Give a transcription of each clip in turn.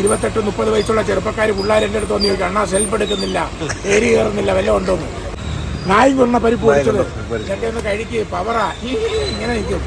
ഇരുപത്തെട്ട് മുപ്പത് വയസ്സുള്ള ചെറുപ്പക്കാർ പിള്ളേർ എന്റെ അടുത്ത് വന്ന് ചോദിക്കും അണ്ണാ സെൽഫ് എടുക്കുന്നില്ല. ഏരി കയറുന്നില്ല വല്ല ഉണ്ടോന്ന്? നായി കൊണ്ട പരിപ്പ് പൊടിച്ചത് കഴിക്ക് പവറാ ഇങ്ങനെ നിൽക്കും.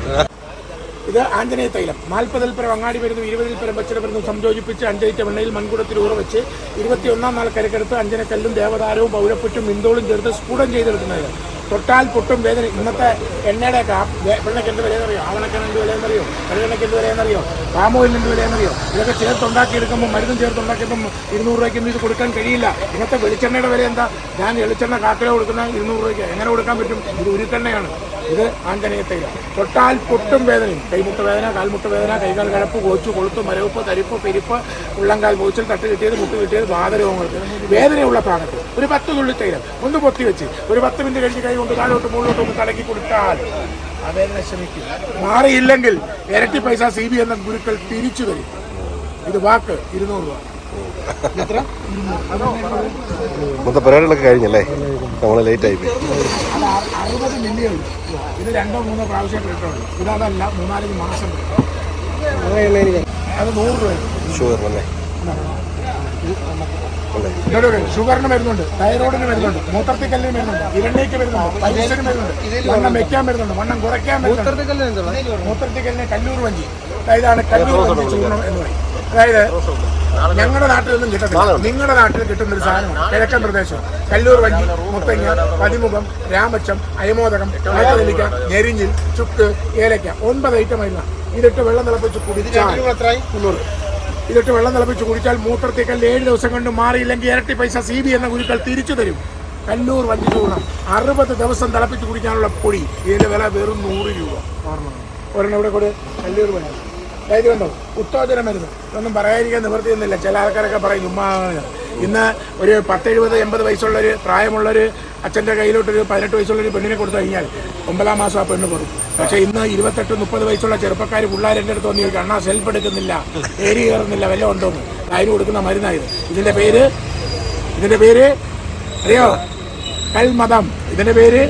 ഇത് ആഞ്ജനേയ തൈലം. നാൽപ്പതിൽ പരം അങ്ങാടി വരുന്നു ഇരുപതിൽ പരം പച്ചില വരുന്നു സംയോജിപ്പിച്ച് അഞ്ചലിറ്റ വെണ്ണയിൽ മൺകുടത്തിൽ ഊറ വെച്ച് ഇരുപത്തിയൊന്നാം നാൾ കരക്കെടുത്ത് അഞ്ചനക്കല്ലും ദേവതാരവും പൗരപ്പുറ്റും മിന്തോളും ചേർത്ത് സ്ഫുടം ചെയ്തെടുക്കുന്നത് തൊട്ടാൽ പൊട്ടും വേദന. ഇന്നത്തെ എണ്ണയുടെ കാ വെണ്ണയ്ക്ക് എന്ത് വിലയെന്നറിയോ? ആവണക്കൻ എന്ത് വിലയെന്നറിയോ? കഴുകണയ്ക്ക് എന്ത് വിലയെന്നറിയോ? പാമോയിൽ എന്ത് വിലയെന്നറിയോ? ഇതൊക്കെ ചേർത്ത് ഉണ്ടാക്കിയെടുക്കുമ്പോൾ മരുന്നും ചേർത്ത് ഉണ്ടാക്കിയപ്പം ഇരുന്നൂറ് രൂപയ്ക്കൊന്നും ഇത് കൊടുക്കാൻ കഴിയില്ല. ഇന്നത്തെ വെളിച്ചെണ്ണയുടെ വില എന്താ? ഞാൻ വെളിച്ചെണ്ണ കാക്കിലോ കൊടുക്കുന്ന ഇരുന്നൂറ് രൂപയ്ക്ക് എങ്ങനെ കൊടുക്കാൻ പറ്റും? ഇത് ഉരുക്കെണ്ണയാണ് ഇത് ആഞ്ജനേയ തൈലം തൊട്ടാൽ പൊട്ടും വേദനയും. കൈമുട്ട് വേദന കാൽമുട്ട് വേദന കൈകാൽ കഴപ്പ് കോച്ചു കൊളുത്ത് മരവുപ്പ് തരിപ്പ് പെരിപ്പ് ഉള്ളങ്കാൽ പോച്ചിൽ തട്ട് കിട്ടിയത് മുട്ട് കിട്ടിയത് വാതരോഗങ്ങൾ വേദനയുള്ള ഭാഗത്ത് ഒരു പത്ത് തുള്ളി തൈലം. ഒന്ന് പൊത്തി വെച്ച്. ഒരു പത്ത് മിനിറ്റ് കഴിഞ്ഞ് കൈ കൊണ്ട് താഴോട്ട് മുകളിലോട്ട് ഒന്ന് കലക്കി കൊടുത്താൽ ആ വേദന ശമിക്കും മാറിയില്ലെങ്കിൽ ഇരട്ടി പൈസ സി ബി എന്ന ഗുരുക്കൾ തിരിച്ചു തരും. ഇത് വാക്ക് ഇരുന്നൂറ് രൂപ. എത്ര? മൊത്തം പരിപാടികളൊക്കെ കഴിഞ്ഞല്ലേ? നമ്മൾ ലേറ്റ് ആയി അറുപത് മില്യൺ ഇത് രണ്ടോ മൂന്നോ പ്രാവശ്യം കിട്ടുള്ളൂ ഇതല്ല മൂന്നാലഞ്ച് മാസം. അത് നൂറ് രൂപ. ഷുഗർ അല്ലേ? ഷുഗറിന് വരുന്നുണ്ട് തൈറോയിഡിന് വരുന്നുണ്ട് മൂത്രത്തിക്കല്ലിന് വരുന്നുണ്ട് ഇരണ്ണയ്ക്ക് വരുന്നുണ്ട് പരീക്ഷന് വരുന്നുണ്ട് വണ്ണം വെക്കാൻ വരുന്നുണ്ട് വണ്ണം കുറയ്ക്കാൻ വരുന്നുണ്ട് മൂത്രത്തിക്കല്ലിന് കല്ലൂർ വഞ്ചി. ഇതാണ് കല്ലൂർ വഞ്ചി ചൂർണം എന്ന് പറയും. അതായത് ഞങ്ങളുടെ നാട്ടിൽ നിന്നും കിട്ടത്തില്ല. നിങ്ങളുടെ നാട്ടിൽ കിട്ടുന്ന ഒരു സാധനം കിഴക്കൻ പ്രദേശം. കല്ലൂർ വഞ്ചി മുത്തങ്ങ പതിമുഖം രാമച്ചം അയമോദകം കാറ്റലിക്ക ഞെരിഞ്ഞിൽ ചുക്ക് ഏലക്ക ഒൻപത് ഐറ്റം ആയിരുന്നു. ഇതിട്ട് വെള്ളം തിളപ്പിച്ച് കുടിച്ചാൽ മുന്നൂറ്. ഇതിട്ട് വെള്ളം തിളപ്പിച്ച് കുടിച്ചാൽ മൂത്രത്തേക്കൽ ഏഴ് ദിവസം കൊണ്ട് മാറിയില്ലെങ്കിൽ ഇരട്ടി പൈസ സി ബി എന്ന ഗുരുക്കൾ തിരിച്ചു തരും. കല്ലൂർ വഞ്ചി ചൂർണം അറുപത് ദിവസം തിളപ്പിച്ച് കുടിക്കാനുള്ള പൊടി. ഇതിന്റെ വില വെറും നൂറ് രൂപ. ഒരെണ്ണം ഇവിടെ കൂടെ കല്ലൂർ വഞ്ചി അതായത് കണ്ടോ? ഉത്തോചന മരുന്ന് ഇതൊന്നും പറയാതിരിക്കാൻ നിവർത്തിയൊന്നുമില്ല ചില ആൾക്കാരൊക്കെ പറയും ഉമ്മാ ഇന്ന് ഒരു പത്തെഴുപത് എൺപത് വയസ്സുള്ളൊരു പ്രായമുള്ളൊരു അച്ഛന്റെ കയ്യിലോട്ടൊരു പതിനെട്ട് വയസ്സുള്ളൊരു പെണ്ണിനെ കൊടുത്തു കഴിഞ്ഞാൽ ഒമ്പതാം മാസം ആ പെണ്ണ് കൊടുക്കും. പക്ഷെ ഇന്ന് ഇരുപത്തെട്ട് മുപ്പത് വയസ്സുള്ള ചെറുപ്പക്കാർ പിള്ളേർ എന്റെ അടുത്ത് വന്നിട്ട് ചോദിക്കും അണ്ണാ സെൽഫ് എടുക്കുന്നില്ല ഏരി കയറുന്നില്ല വല്ല ഉണ്ടോന്ന് അതിന് കൊടുക്കുന്ന മരുന്നായത്. ഇതിന്റെ പേര് ഇതിന്റെ പേര് അറിയോ? കൽമതം. ഇതിന്റെ പേര്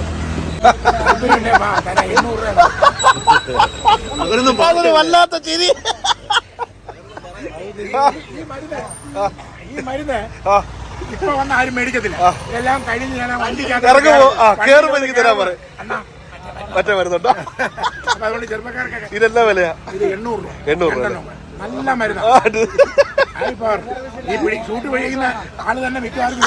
അതൊരു വല്ലാത്ത ചിരി. ഈ മരുന്ന് ഈ മരുന്ന് ഇപ്പൊ വന്ന ആരും മേടിക്കത്തില്ല. എല്ലാം കഴിഞ്ഞ് ഞാൻ ആ വണ്ടിക്കകത്ത് ഇറങ്ങുമ്പോ, ആ, കേറുമ്പോ എനിക്ക് തരാൻ പറ. മറ്റേ വരുന്നുണ്ടോ അപ്പൊ അതുകൊണ്ട് ചെറുപ്പക്കാർക്കൊക്കെ ഇതെല്ലാം വിലയാ. ഇത് എണ്ണൂറ് രൂപ. എണ്ണൂറ് രൂപ. നല്ല മരുന്ന്. ആ, ഇത് ഈ പിടി ചൂട്ട് കഴിയുന്ന ആൾ തന്നെ മിക്കവാറും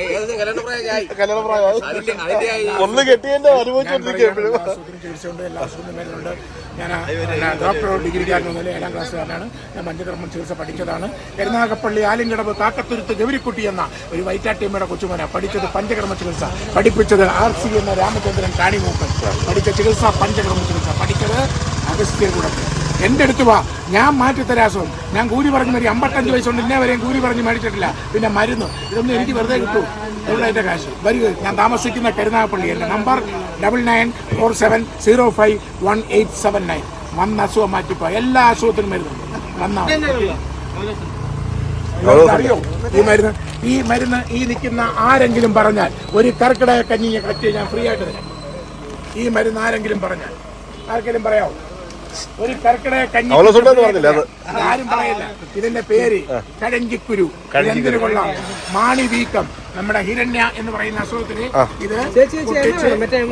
ഇത് മേടിക്കും. കല്യാണ പ്രായമായി ഒന്ന് കെട്ടിയതിന്റെ ആശുപത്രി ചികിത്സയുണ്ട് എല്ലാ ആശുപത്രിയും മരുന്നുണ്ട് ഞാൻ ഡോക്ടർ ഡിഗ്രിക്കാരൻ മുതൽ ഏഴാം ക്ലാസ്സുകാരനാണ്. ഞാൻ പഞ്ചകർമ്മ ചികിത്സ പഠിച്ചതാണ്. കരുനാഗപ്പള്ളി ആലിങ്കടവ് കാക്കത്തുരുത്ത് ഗൗരിക്കുട്ടി എന്ന ഒരു വൈറ്റാട്ടിയമ്മയുടെ കൊച്ചുമോനെ പഠിച്ചത് പഞ്ചകർമ്മ ചികിത്സ. പഠിപ്പിച്ചത് ആർ സി എന്ന രാമചന്ദ്രൻ കാണിമൂപ്പൻ. പഠിച്ച ചികിത്സ പഞ്ചകർമ്മ ചികിത്സ. പഠിച്ചത് അഗസ്ത്യകുടത്ത് എന്റെ അടുത്ത് വാ. ഞാൻ മാറ്റി മാറ്റിത്തരാസും ഞാൻ കൂലി പറഞ്ഞു മതി അമ്പത്തഞ്ച് വയസ്സുകൊണ്ട് ഇന്നേ വരെയും കൂലി പറഞ്ഞ് മേടിച്ചിട്ടില്ല. പിന്നെ മരുന്ന്. ഇതൊന്നും എനിക്ക് വെറുതെ കിട്ടൂ. എവിടെ എന്റെ കാശ്? വരിക ഞാൻ താമസിക്കുന്ന കരുനാഗപ്പള്ളി എന്റെ number double nine four seven zero five one eight seven nine വന്ന അസുഖം മാറ്റിപ്പോ എല്ലാ അസുഖത്തിനും മരുന്നുണ്ട് വന്നാ അറിയോ? ഈ മരുന്ന് ഈ മരുന്ന് ഈ നിൽക്കുന്ന ആരെങ്കിലും പറഞ്ഞാൽ ഒരു കർക്കിടക കഞ്ഞിയെ കളക്ട് ഞാൻ ഫ്രീ ആയിട്ട് തരാം. ഈ മരുന്ന് ആരെങ്കിലും പറഞ്ഞാൽ ആർക്കെങ്കിലും പറയാമോ ഒരു കർക്കിടക കഞ്ഞി അവലോസുണ്ടെന്ന് പറഞ്ഞില്ല അത് ആരും പറയില്ല. ഇതിന്റെ പേര് കഴഞ്ചിക്കുരു എന്തിനു കൊള്ളാം? മാണി വീക്കം. നമ്മുടെ ഹിരണ്യ എന്ന് പറയുന്ന അസുഖത്തിന് ഇത്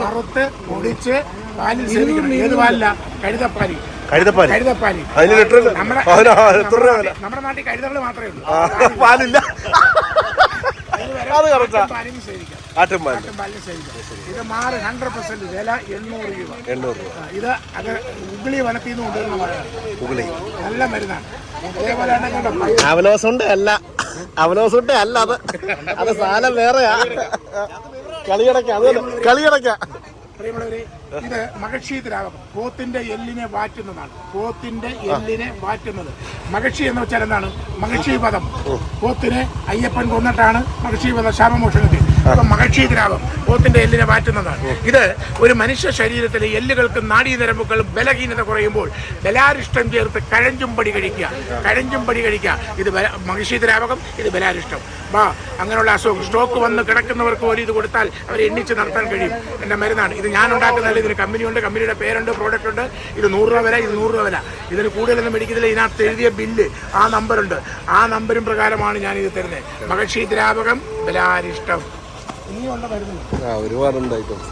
വറുത്ത് പൊടിച്ച് പാലിൽ സേവിക്കണം. ഏത് പാലില്ല കഴുതപ്പാലി. കഴുതപ്പാൽ. കഴുതപ്പാലി. നമ്മുടെ നമ്മുടെ നാട്ടിൽ കഴുതകൾ മാത്രമേ ഉള്ളൂ. പാലില്ല. അത് കറക്റ്റാ പാലിന് സേവിക്കാം. ആട്ടും പാലിന് സേവിക്കാം ഇത് മാറി ഹൺഡ്രഡ് പെർസെന്റ് വില എണ്ണൂറ് രൂപ. എണ്ണൂറ് രൂപ. ഇത് അത് ഉഗളി വനത്തിൽ നിന്ന് കൊണ്ടുവരുന്ന മഴയാണ് ഉഗളി. നല്ല മരുന്നാണ്. അതേപോലെ തന്നെ കണ്ടോ, പൈ- അവലോസുണ്ട് അല്ല. അവലോസുണ്ട് അല്ല അത്. അത് സാധനം വേറെയാ. കളിയടക്ക അത് കളിയടക്ക. പ്രിയമുള്ളവരെ ഇത് മകക്ഷീതിരാഗം പോത്തിന്റെ എല്ലിനെ വാറ്റുന്നതാണ്. പോത്തിന്റെ എല്ലിനെ വാറ്റുന്നത്. മകക്ഷി എന്ന് വെച്ചാൽ എന്താണ്? മകക്ഷി പദം. പോത്തിനെ അയ്യപ്പൻ കൊന്നിട്ടാണ് മകക്ഷി പദം ശാപമോഷണത്തിൽ ഇപ്പൊ ദ്രാവം പോത്തിന്റെ എല്ലിനെ മാറ്റുന്നതാണ്. ഇത് ഒരു മനുഷ്യ ശരീരത്തിലെ എല്ലുകൾക്കും നാഡീനരമ്പുകളും ബലഹീനത കുറയുമ്പോൾ ബലാരിഷ്ടം ചേർത്ത് കഴഞ്ചുംപടി കഴിക്കുക. കഴഞ്ചുംപടി കഴിക്കുക. ഇത് മഹർഷി ദ്രാവകം ഇത് ബലാരിഷ്ടം. വാ അങ്ങനെയുള്ള അസുഖം സ്ട്രോക്ക് വന്ന് കിടക്കുന്നവർക്ക് പോലും ഇത് കൊടുത്താൽ അവർ എണ്ണിച്ച് നടത്താൻ കഴിയും. എന്റെ മരുന്നാണ്. ഇത് ഞാൻ ഉണ്ടാക്കുന്നതല്ല ഇതിന് കമ്പനിയുണ്ട് കമ്പനിയുടെ പേരുണ്ട് പ്രോഡക്റ്റ് ഉണ്ട്. ഇത് നൂറ് രൂപ വില ഇത് നൂറ് രൂപ വില. ഇതിന് കൂടുതലൊന്നും മേടിക്കുന്നില്ല ഇതിനകത്ത് എഴുതിയ ബില്ല് ആ നമ്പറുണ്ട് ആ നമ്പരും പ്രകാരമാണ് ഞാൻ ഇത് തരുന്നത്. മഹർഷി ദ്രാവകം ബലാരിഷ്ടം. ഇനിയുള്ള മരുന്നുണ്ട് ആ ഒരുപാടുണ്ട് ഐറ്റംസ്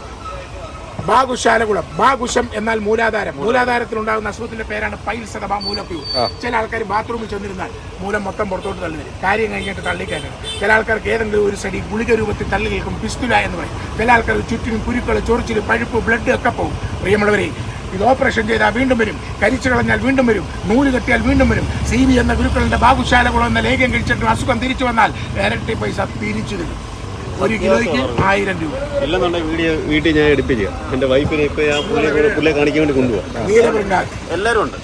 ബാഗുശാലകുളം ബാഗുശം എന്നാൽ മൂലാധാരം. മൂലാധാരത്തിൽ ഉണ്ടാകുന്ന അസുഖത്തിന്റെ പേരാണ് പൈൽസ് അഥവാ മൂലപ്പയു ചില ആൾക്കാർ ബാത്റൂമിൽ ചെന്നിരുന്നാൽ മൂലം മൊത്തം പുറത്തോട്ട് തള്ളി വരും. കാര്യം കഴിഞ്ഞിട്ട് തള്ളിക്കാനും ചില ആൾക്കാർക്ക് ഏതെങ്കിലും ഒരു സടി ഗുളിക രൂപത്തിൽ തള്ളി കേൾക്കും. പിസ്തുല എന്ന് പറയും. ചില ആൾക്കാർ ചുറ്റിനും കുരുക്കൾ ചൊറിച്ചിൽ പഴുപ്പ് ബ്ലഡ് ഒക്കെ പോകും. പ്രിയമുള്ളവരെ ഇത് ഓപ്പറേഷൻ ചെയ്താൽ വീണ്ടും വരും. കരിച്ചു കളഞ്ഞാൽ വീണ്ടും വരും. നൂൽ കെട്ടിയാൽ വീണ്ടും വരും. സി ബി എന്ന ഗുരുക്കളുടെ ബാഗുശാലകുളം എന്ന ലേഖ്യം കഴിച്ചിട്ട് അസുഖം തിരിച്ചു വന്നാൽ ഇരട്ടി പൈസ തിരിച്ചു തരും. ഒരു കിലോയ്ക്ക് ആയിരം രൂപ. ഇല്ലെന്നുണ്ടെങ്കിൽ വീഡിയോ വീട്ടിൽ ഞാൻ എടുപ്പിക്കുക എന്റെ വൈഫിനെ ഇപ്പൊ ഞാൻ പുള്ളിയെ കാണിക്കാൻ വേണ്ടി കൊണ്ടുപോകാം എല്ലാവരും ഉണ്ട്.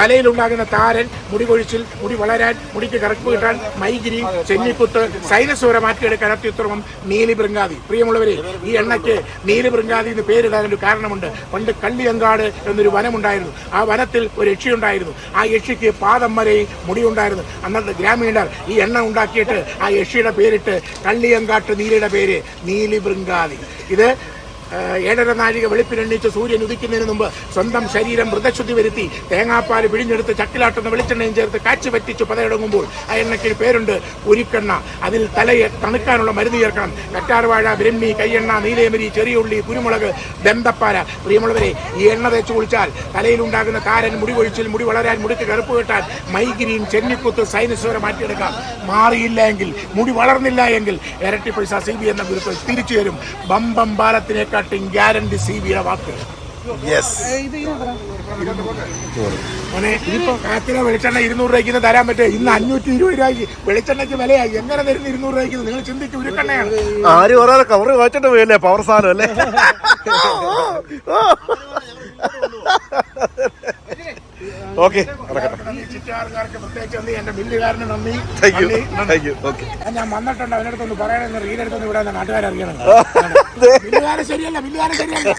തലയിലുണ്ടാകുന്ന താരൻ മുടി കൊഴിച്ചിൽ മുടി വളരാൻ മുടിക്ക് കറുപ്പ് കിട്ടാൻ മൈഗിരി ചെന്നിക്കുത്ത് വരെ മാറ്റിയെടുക്കാൻ അത്യുത്തമം നീലി ബൃങ്കാതി പ്രിയമുള്ളവരെ ഈ എണ്ണയ്ക്ക് നീലി ബൃങ്കാതി എന്ന് പേരിടാൻ ഒരു കാരണമുണ്ട്. പണ്ട് കള്ളിയങ്കാട് എന്നൊരു വനമുണ്ടായിരുന്നു. ആ വനത്തിൽ ഒരു യക്ഷി ഉണ്ടായിരുന്നു ആ യക്ഷിക്ക് പാദം വരെയും മുടിയുണ്ടായിരുന്നു. അന്നത്തെ ഗ്രാമീണർ ഈ എണ്ണ ഉണ്ടാക്കിയിട്ട് ആ യക്ഷിയുടെ പേരിട്ട് കള്ളിയങ്കാട്ട് നീലിയുടെ പേര് നീലി ബൃങ്കാതി ഇത് ഏഴര നാഴിക വെളുപ്പിനെണ്ണിച്ച് സൂര്യൻ ഉദിക്കുന്നതിന് മുമ്പ് സ്വന്തം ശരീരം മൃതശുദ്ധി വരുത്തി തേങ്ങാപ്പാൽ പിഴിഞ്ഞെടുത്ത് ചക്കിലാട്ടുന്ന വെളിച്ചെണ്ണയും ചേർത്ത് കാച്ചി പറ്റിച്ച് പതയിടങ്ങുമ്പോൾ ആ എണ്ണയ്ക്ക് പേരുണ്ട് ഉരുക്കെണ്ണ അതിൽ തലയെ തണുക്കാനുള്ള മരുന്ന് ചേർക്കണം. കറ്റാർവാഴ ബ്രഹ്മി കയ്യെണ്ണ നീലേമരി ചെറിയുള്ളി കുരുമുളക് ദന്തപ്പാല പ്രിയമുള്ളവരെ ഈ എണ്ണ തേച്ച് കുളിച്ചാൽ തലയിലുണ്ടാകുന്ന താരൻ മുടി കൊഴിച്ചിൽ മുടി വളരാൻ മുടിക്ക് കറുപ്പ് കെട്ടാൻ മൈഗ്രീൻ ചെന്നിക്കുത്ത് സൈനസ് വരെ മാറ്റിയെടുക്കാം. മാറിയില്ല എങ്കിൽ മുടി വളർന്നില്ല എങ്കിൽ ഇരട്ടി പൈസ സി ബി എന്ന ഗുരുത്തിൽ തിരിച്ചു തരും. ബമ്പം പാലത്തിനെക്കാട്ടും ഗ്യാരണ്ടി സി ബിയുടെ വാക്ക്. വെളിച്ചെണ്ണ ഇരുന്നൂറ് രൂപയ്ക്ക് തരാൻ പറ്റേ ഇന്ന് അഞ്ഞൂറ്റി ഇരുപത് രൂപയ്ക്ക് വെളിച്ചെണ്ണയ്ക്ക് വിലയായി. എങ്ങനെ തരുന്ന ഇരുന്നൂറ് രൂപയ്ക്ക് നിങ്ങൾ ചിന്തിക്കും ഉരുക്കെണ്ണയാണ് ആര് പറയാതെ കവർ വായിച്ചിട്ട് പോയല്ലേ? പവർ സാധനം അല്ലേ? ഓക്കെ. ഈ ചിറ്റാറുകാർക്ക് പ്രത്യേകിച്ച് നന്ദി എന്റെ ബില്ലുകാരന് നന്ദി. Thank you. Thank you okay ഞാൻ വന്നിട്ടുണ്ട്. അവനടുത്തൊന്ന് പറയണമെന്ന് റീലെടുത്തൊന്ന് ഇവിടെ നാട്ടുകാരറിയണം ബില്ലുകാരൻ ശരിയല്ല ബില്ലുകാരൻ ശരിയല്ല.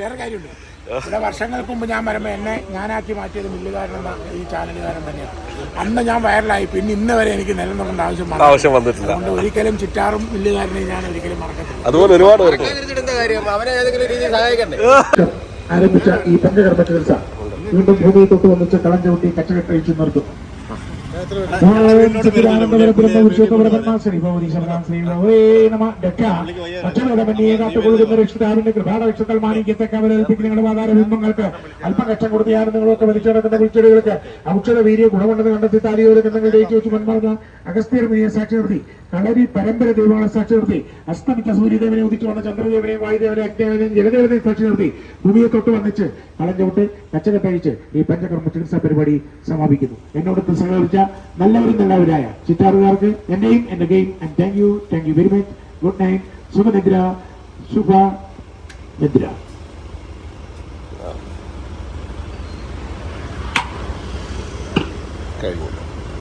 വേറെ കാര്യമുണ്ട്. ഇവിടെ വർഷങ്ങൾക്ക് മുമ്പ് ഞാൻ വരുമ്പോൾ എന്നെ ഞാനാക്കി മാറ്റിയത് മില്ലുകാരനെന്ന ഈ ചാനലുകാരൻ തന്നെയാണ്. അന്ന് ഞാൻ വൈറലായി. പിന്നെ ഇന്ന് വരെ എനിക്ക് നിലനിർത്തേണ്ട ആവശ്യം. ആവശ്യം വന്നിട്ടില്ല. അതുകൊണ്ട് ഒരിക്കലും ചിറ്റാറും മില്ലുകാരനെ ഞാൻ ഒരിക്കലും മറക്കത്തില്ല. അതുപോലെ ഒരുപാട് ആരംഭിച്ച ഈ പഞ്ചകർമ്മ ചികിത്സ വീണ്ടും ഭൂമിയെ തൊട്ട് വന്നിച്ച് കളഞ്ഞു ചവിട്ടി കച്ചകെട്ടഴിച്ചു നിർത്തും. രക്ഷിതാവിന്റെ കൊടുത്ത് ഞാൻ നിങ്ങളൊക്കെ വലിച്ചെടുക്കുന്ന കുളിച്ചെടികൾക്ക് ഔഷധ വീര്യ ഗുണമുണ്ടെന്ന് കണ്ടെത്തി താലിയോരൊക്കെ നിങ്ങൾ വെച്ച് മൺമറന്ന അഗസ്ത്യർ മുനിയെ സാക്ഷി കളരി പരമ്പര ദൈവങ്ങളെ സാക്ഷി അസ്തമിച്ച സൂര്യദേവനെ ഉദിച്ചു വന്ന ചന്ദ്രദേവനെയും വായുദേവനെ അഗ്നിദേവനെയും ജലദേവനെയും സാക്ഷി നിർത്തി ഭൂമിയെ തൊട്ട് വന്നിച്ച് കളഞ്ഞവിട്ട് കച്ചകെട്ടഴിച്ച് ഈ പഞ്ചകർമ്മ ചികിത്സാ പരിപാടി സമാപിക്കുന്നു. എന്നോട് സഹകരിച്ച നല്ലവരും നല്ലവരായ ചിറ്റാറുകാർക്ക് എന്നെയും എന്റെ game and thank you thank you very much good night ശുഭനിദ്ര ശുഭ നിദ്ര കഴിഞ്ഞു